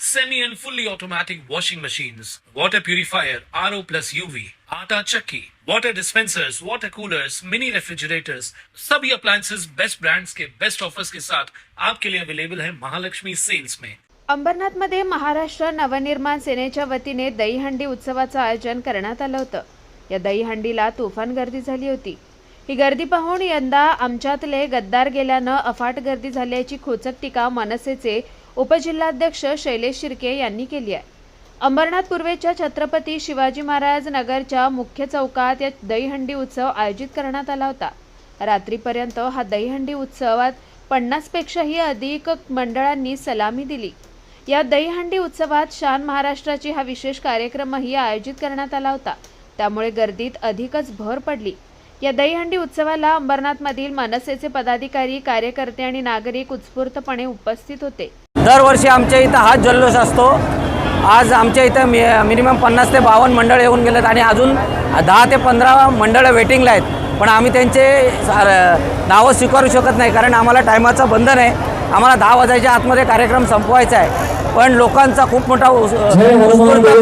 semi and fully automatic washing machines, water purifier, RO plus UV, atta chakki, water dispensers, water coolers, mini refrigerators, सभी appliances. Best brands के best offers के साथ आपके लिए available है Mahalakshmi sales में अंबरनाथमध्ये महाराष्ट्र नवनिर्माण सेनेच्या वतीने दहीहंडी उत्सवाचं आयोजन करण्यात आलं होतं. या दहीहंडीला तुफान गर्दी झाली होती. ही गर्दी पाहून यंदा आमच्यातले गद्दार गेल्यानं अफाट गर्दी झाल्याची खोचक टीका मनसेचे उपजिल्हाध्यक्ष शैलेश शिर्के यांनी केली आहे. अंबरनाथ पूर्वेच्या छत्रपती शिवाजी महाराज नगरच्या मुख्य चौकात या दहीहंडी उत्सव आयोजित करण्यात आला होता. रात्रीपर्यंत हा दहीहंडी उत्सवात पन्नासपेक्षाही अधिक मंडळांनी सलामी दिली. या दहीहंडी उत्सवात शान महाराष्ट्राची हा विशेष कार्यक्रमही आयोजित करण्यात आला होता. त्यामुळे गर्दीत अधिकच भर पडली. या दहीहंडी उत्सवाला अंबरनाथमधील मनसेचे पदाधिकारी कार्यकर्ते आणि नागरिक उत्स्फूर्तपणे उपस्थित होते. दरवर्षी आमच्या इथं हाच जल्लोष असतो. आज आमच्या इथं मि मिनिमम पन्नास ते बावन्न मंडळ येऊन गेलेत आणि अजून दहा ते पंधरा मंडळं वेटिंगला आहेत. पण आम्ही त्यांचे नावं स्वीकारू शकत नाही कारण आम्हाला टायमाचं बंधन आहे. आम्हाला दहा वाजायच्या आतमध्ये कार्यक्रम संपवायचा आहे. पण लोकांचा खूप मोठा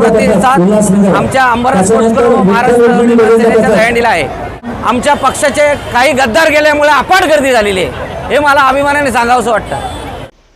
प्रतिसाद आमच्या अंबरनाथ महाराष्ट्र दहीहंडीला आहे. आमच्या पक्षाचे काही गद्दार गेल्यामुळे अपाट गर्दी झालेली आहे. हे मला अभिमानाने सांगावंसं वाटतं.